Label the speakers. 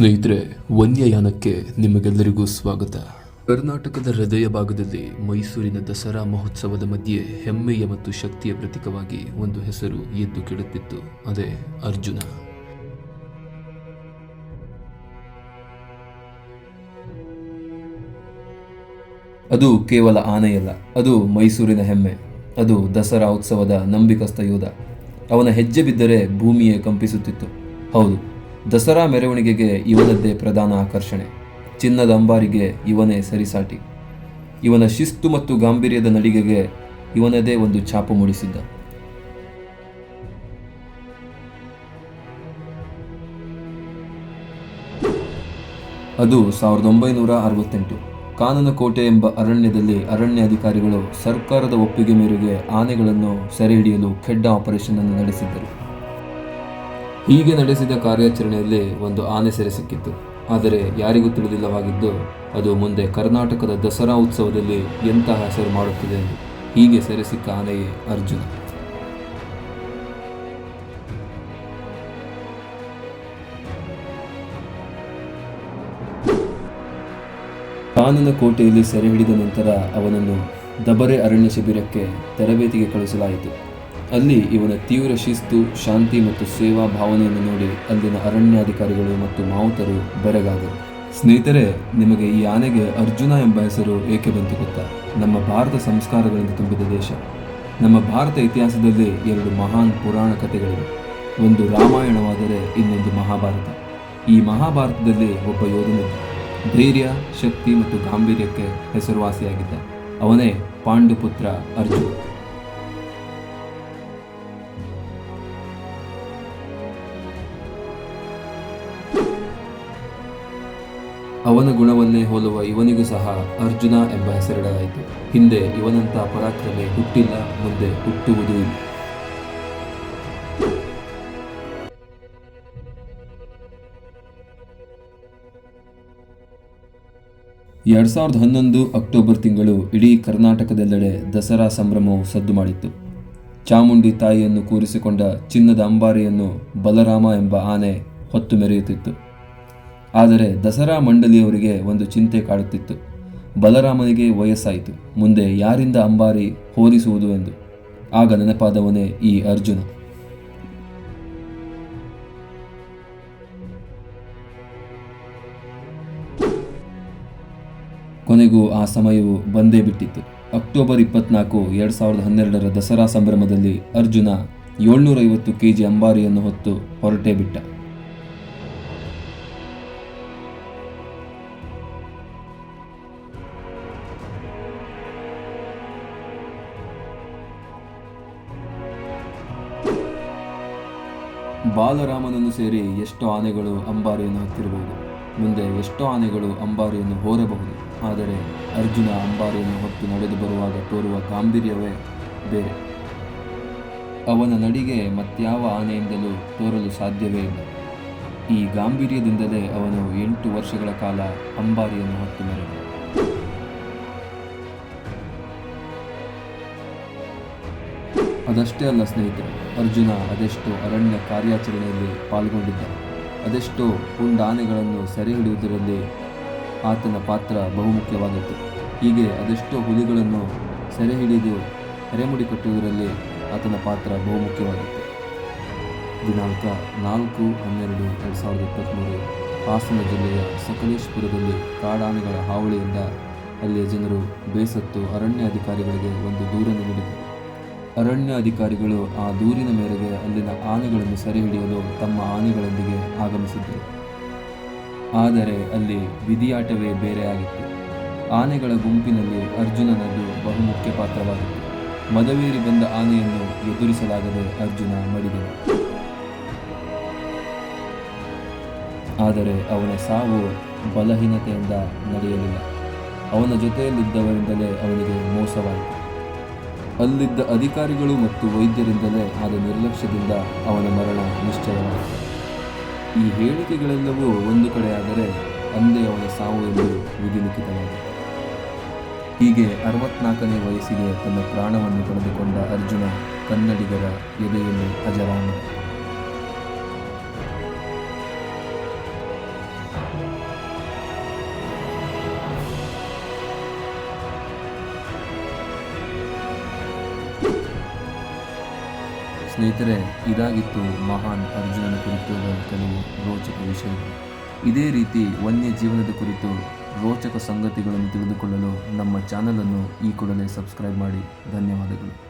Speaker 1: ಸ್ನೇಹಿತರೆ, ವನ್ಯಯಾನಕ್ಕೆ ನಿಮಗೆಲ್ಲರಿಗೂ ಸ್ವಾಗತ. ಕರ್ನಾಟಕದ ಹೃದಯ ಭಾಗದಲ್ಲಿ ಮೈಸೂರಿನ ದಸರಾ ಮಹೋತ್ಸವದ ಮಧ್ಯೆ ಹೆಮ್ಮೆಯ ಮತ್ತು ಶಕ್ತಿಯ ಪ್ರತೀಕವಾಗಿ ಒಂದು ಹೆಸರು ಎದ್ದು ಕೆಡುತ್ತಿತ್ತು ಅದೇ ಅರ್ಜುನ.
Speaker 2: ಅದು ಕೇವಲ ಆನೆಯಲ್ಲ, ಅದು ಮೈಸೂರಿನ ಹೆಮ್ಮೆ. ಅದು ದಸರಾ ಉತ್ಸವದ ನಂಬಿಕಸ್ಥ ಯೋಧ. ಅವನ ಹೆಜ್ಜೆ ಬಿದ್ದರೆ ಭೂಮಿಯೇ ಕಂಪಿಸುತ್ತಿತ್ತು. ಹೌದು ದಸರಾ ಮೆರವಣಿಗೆಗೆ ಇವನದ್ದೇ ಪ್ರಧಾನ ಆಕರ್ಷಣೆ. ಚಿನ್ನದ ಅಂಬಾರಿಗೆ ಇವನೇ ಸರಿಸಾಟಿ. ಇವನ ಶಿಸ್ತು ಮತ್ತು ಗಾಂಭೀರ್ಯದ ನಡಿಗೆಗೆ ಇವನದೇ ಒಂದು ಛಾಪು ಮೂಡಿಸಿದ್ದ. ಅದು ಸಾವಿರದ ಒಂಬೈನೂರ ಅರವತ್ತೆಂಟು. ಕಾನನಕೋಟೆ ಎಂಬ ಅರಣ್ಯದಲ್ಲಿ ಅರಣ್ಯ ಅಧಿಕಾರಿಗಳು ಸರ್ಕಾರದ ಒಪ್ಪಿಗೆ ಮೇರೆಗೆ ಆನೆಗಳನ್ನು ಸೆರೆಹಿಡಿಯಲು ಖೆಡ್ಡ ಆಪರೇಷನ್ ಅನ್ನು ನಡೆಸಿದ್ದರು. ಹೀಗೆ ನಡೆಸಿದ ಕಾರ್ಯಾಚರಣೆಯಲ್ಲಿ ಒಂದು ಆನೆ ಸೆರೆ ಸಿಕ್ಕಿತ್ತು. ಆದರೆ ಯಾರಿಗೂ ತಿಳಿದಿಲ್ಲವಾಗಿದ್ದು, ಅದು ಮುಂದೆ ಕರ್ನಾಟಕದ ದಸರಾ ಉತ್ಸವದಲ್ಲಿ ಎಂತಹ ಹೆಸರು ಮಾಡುತ್ತಿದೆ ಹೀಗೆ ಸೆರೆ ಸಿಕ್ಕ ಆನೆಯೇ ಅರ್ಜುನ. ಆನನ ಕೋಟೆಯಲ್ಲಿ ಸೆರೆ ಹಿಡಿದ ನಂತರ ಅವನನ್ನು ದಬರೆ ಅರಣ್ಯ ಶಿಬಿರಕ್ಕೆ ತರಬೇತಿಗೆ ಕಳುಹಿಸಲಾಯಿತು. ಅಲ್ಲಿ ಇವನ ತೀವ್ರ ಶಿಸ್ತು, ಶಾಂತಿ ಮತ್ತು ಸೇವಾ ಭಾವನೆಯನ್ನು ನೋಡಿ ಅಲ್ಲಿನ ಅರಣ್ಯಾಧಿಕಾರಿಗಳು ಮತ್ತು ಮಾವುತರು ಬೆರಗಾದರು. ಸ್ನೇಹಿತರೆ, ನಿಮಗೆ ಈ ಆನೆಗೆ ಅರ್ಜುನ ಎಂಬ ಹೆಸರು ಏಕೆ ಬಂತು ಗೊತ್ತಾ? ನಮ್ಮ ಭಾರತ ಸಂಸ್ಕಾರಗಳಿಂದ ತುಂಬಿದ ದೇಶ. ನಮ್ಮ ಭಾರತ ಇತಿಹಾಸದಲ್ಲಿ ಎರಡು ಮಹಾನ್ ಪುರಾಣ ಕಥೆಗಳಿವೆ. ಒಂದು ರಾಮಾಯಣವಾದರೆ ಇನ್ನೊಂದು ಮಹಾಭಾರತ. ಈ ಮಹಾಭಾರತದಲ್ಲಿ ಒಬ್ಬ ಯೋಧನಿದ್ದ. ಧೈರ್ಯ, ಶಕ್ತಿ ಮತ್ತು ಗಾಂಭೀರ್ಯಕ್ಕೆ ಹೆಸರುವಾಸಿಯಾಗಿದ್ದ. ಅವನೇ ಪಾಂಡುಪುತ್ರ ಅರ್ಜುನ. ಅವನ ಗುಣವನ್ನೇ ಹೋಲುವ ಇವನಿಗೂ ಸಹ ಅರ್ಜುನ ಎಂಬ ಹೆಸರಿಡಲಾಯಿತು. ಹಿಂದೆ ಇವನಂತ ಪರಾಕ್ರಮೆ ಹುಟ್ಟಿಲ್ಲ, ಮುಂದೆ ಹುಟ್ಟುವುದು ಎರಡ್ ಸಾವಿರದ ಹನ್ನೊಂದು ಅಕ್ಟೋಬರ್ ತಿಂಗಳು ಇಡೀ ಕರ್ನಾಟಕದೆಲ್ಲೆಡೆ ದಸರಾ ಸಂಭ್ರಮವು ಸದ್ದು ಮಾಡಿತ್ತು. ಚಾಮುಂಡಿ ತಾಯಿಯನ್ನು ಕೂರಿಸಿಕೊಂಡ ಚಿನ್ನದ ಅಂಬಾರಿಯನ್ನು ಬಲರಾಮ ಎಂಬ ಆನೆ ಹೊತ್ತು ಮೆರೆಯುತ್ತಿತ್ತು. ಆದರೆ ದಸರಾ ಮಂಡಳಿಯವರಿಗೆ ಒಂದು ಚಿಂತೆ ಕಾಡುತ್ತಿತ್ತು. ಬಲರಾಮನಿಗೆ ವಯಸ್ಸಾಯಿತು. ಮುಂದೆ ಯಾರಿಂದ ಅಂಬಾರಿ ಹೋಲಿಸುವುದು ಎಂದು? ಆಗ ನೆನಪಾದವನೇ ಈ ಅರ್ಜುನ. ಕೊನೆಗೂ ಆ ಸಮಯವು ಬಂದೇ ಬಿಟ್ಟಿತ್ತು. ಅಕ್ಟೋಬರ್ ಇಪ್ಪತ್ನಾಲ್ಕು, ಎರಡು ಸಾವಿರದ ಹನ್ನೆರಡರ ದಸರಾ ಸಂಭ್ರಮದಲ್ಲಿ ಅರ್ಜುನ ಏಳ್ನೂರೈವತ್ತು ಕೆಜಿ ಅಂಬಾರಿಯನ್ನು ಹೊತ್ತು ಹೊರಟೇ ಬಿಟ್ಟ. ಬಾಲರಾಮನನ್ನು ಸೇರಿ ಎಷ್ಟೋ ಆನೆಗಳು ಅಂಬಾರಿಯನ್ನು ಹತ್ತಿರಬಹುದು. ಮುಂದೆ ಎಷ್ಟೋ ಆನೆಗಳು ಅಂಬಾರಿಯನ್ನು ಹೋರಬಹುದು. ಆದರೆ ಅರ್ಜುನ ಅಂಬಾರಿಯನ್ನು ಹೊತ್ತು ನಡೆದು ಬರುವಾಗ ತೋರುವ ಗಾಂಭೀರ್ಯವೇ ಬೇರೆ. ಅವನ ನಡಿಗೆ ಮತ್ಯಾವ ಆನೆಯಿಂದಲೂ ತೋರಲು ಸಾಧ್ಯವೇ ಇಲ್ಲ. ಈ ಗಾಂಭೀರ್ಯದಿಂದಲೇ ಅವನು ಎಂಟು ವರ್ಷಗಳ ಕಾಲ ಅಂಬಾರಿಯನ್ನು ಹೊತ್ತು ನಡೆದ ಅದಷ್ಟೇ ಅಲ್ಲ ಸ್ನೇಹಿತರೆ ಅರ್ಜುನ ಅದೆಷ್ಟು ಅರಣ್ಯ ಕಾರ್ಯಾಚರಣೆಯಲ್ಲಿ ಪಾಲ್ಗೊಂಡಿದ್ದ. ಅದೆಷ್ಟೋ ಹುಂಡಾನೆಗಳನ್ನು ಸೆರೆ ಹಿಡಿಯುವುದರಲ್ಲಿ ಆತನ ಪಾತ್ರ ಬಹುಮುಖ್ಯವಾಗಿತ್ತು ಹೀಗೆ ಅದೆಷ್ಟೋ ಹುಲಿಗಳನ್ನು ಸೆರೆ ಹಿಡಿದು ಕಟ್ಟುವುದರಲ್ಲಿ ಆತನ ಪಾತ್ರ ಬಹುಮುಖ್ಯವಾಗಿತ್ತು ದಿನಾಂಕ ನಾಲ್ಕು ಹನ್ನೆರಡು ಎರಡು ಸಾವಿರದ ಇಪ್ಪತ್ತ್ಮೂರು ಹಾಸನ ಜಿಲ್ಲೆಯ ಸಕಲೇಶ್ಪುರದಲ್ಲಿ ಕಾಡಾನೆಗಳ ಹಾವಳಿಯಿಂದ ಅಲ್ಲಿಯ ಜನರು ಬೇಸತ್ತು ಅರಣ್ಯ ಅಧಿಕಾರಿಗಳಿಗೆ ಒಂದು ದೂರನ್ನು ನೀಡಿದರು. ಅರಣ್ಯ ಅಧಿಕಾರಿಗಳು ಆ ದೂರಿನ ಮೇರೆಗೆ ಅಲ್ಲಿನ ಆನೆಗಳನ್ನು ಸೆರೆ ಹಿಡಿಯಲು ತಮ್ಮ ಆನೆಗಳೊಂದಿಗೆ ಆಗಮಿಸಿದ್ದರು. ಆದರೆ ಅಲ್ಲಿ ವಿಧಿಯಾಟವೇ ಬೇರೆಯಾಗಿತ್ತು ಆನೆಗಳ ಗುಂಪಿನಲ್ಲಿ ಅರ್ಜುನನದ್ದು ಬಹುಮುಖ್ಯ ಪಾತ್ರವಾಗಿತ್ತು. ಮದವೇರಿ ಬಂದ ಆನೆಯನ್ನು ಎದುರಿಸಲಾಗದೆ ಅರ್ಜುನ ಮಡಿದನು. ಆದರೆ ಅವನ ಸಾವು ಬಲಹೀನತೆಯಿಂದ ನಡೆಯಲಿಲ್ಲ. ಅವನ ಜೊತೆಯಲ್ಲಿದ್ದವರಿಂದಲೇ ಅವನಿಗೆ ಮೋಸವಾಯಿತು. ಅಲ್ಲಿದ್ದ ಅಧಿಕಾರಿಗಳು ಮತ್ತು ವೈದ್ಯರಿಂದಲೇ ಆದ ನಿರ್ಲಕ್ಷ್ಯದಿಂದ ಅವನ ಮರಣ ನಿಶ್ಚಯವಾಯಿತು ಈ ಹೇಳಿಕೆಗಳೆಲ್ಲವೂ ಒಂದು ಕಡೆಯಾದರೆ ಅಂದೇ ಅವನ ಸಾವು ಎಂದು ವಿಧಿಲಿಖಿತವಾಗಿದೆ ಹೀಗೆ ಅರವತ್ನಾಲ್ಕನೇ ವಯಸ್ಸಿಗೆ ತನ್ನ ಪ್ರಾಣವನ್ನು ಕಳೆದುಕೊಂಡ ಅರ್ಜುನ ಕನ್ನಡಿಗರ ಎದೆಯಲ್ಲಿ ಅಜರಾಮ ಸ್ನೇಹಿತರೆ, ಇದಾಗಿತ್ತು ಮಹಾನ್ ಅರ್ಜುನನ ಕುರಿತು ಕೆಲವು ರೋಚಕ ವಿಷಯಗಳು. ಇದೇ ರೀತಿ ವನ್ಯ ಜೀವನದ ಕುರಿತು ರೋಚಕ ಸಂಗತಿಗಳನ್ನು ತಿಳಿದುಕೊಳ್ಳಲು ನಮ್ಮ ಚಾನಲನ್ನು ಈ ಕೂಡಲೇ ಸಬ್ಸ್ಕ್ರೈಬ್ ಮಾಡಿ. ಧನ್ಯವಾದಗಳು.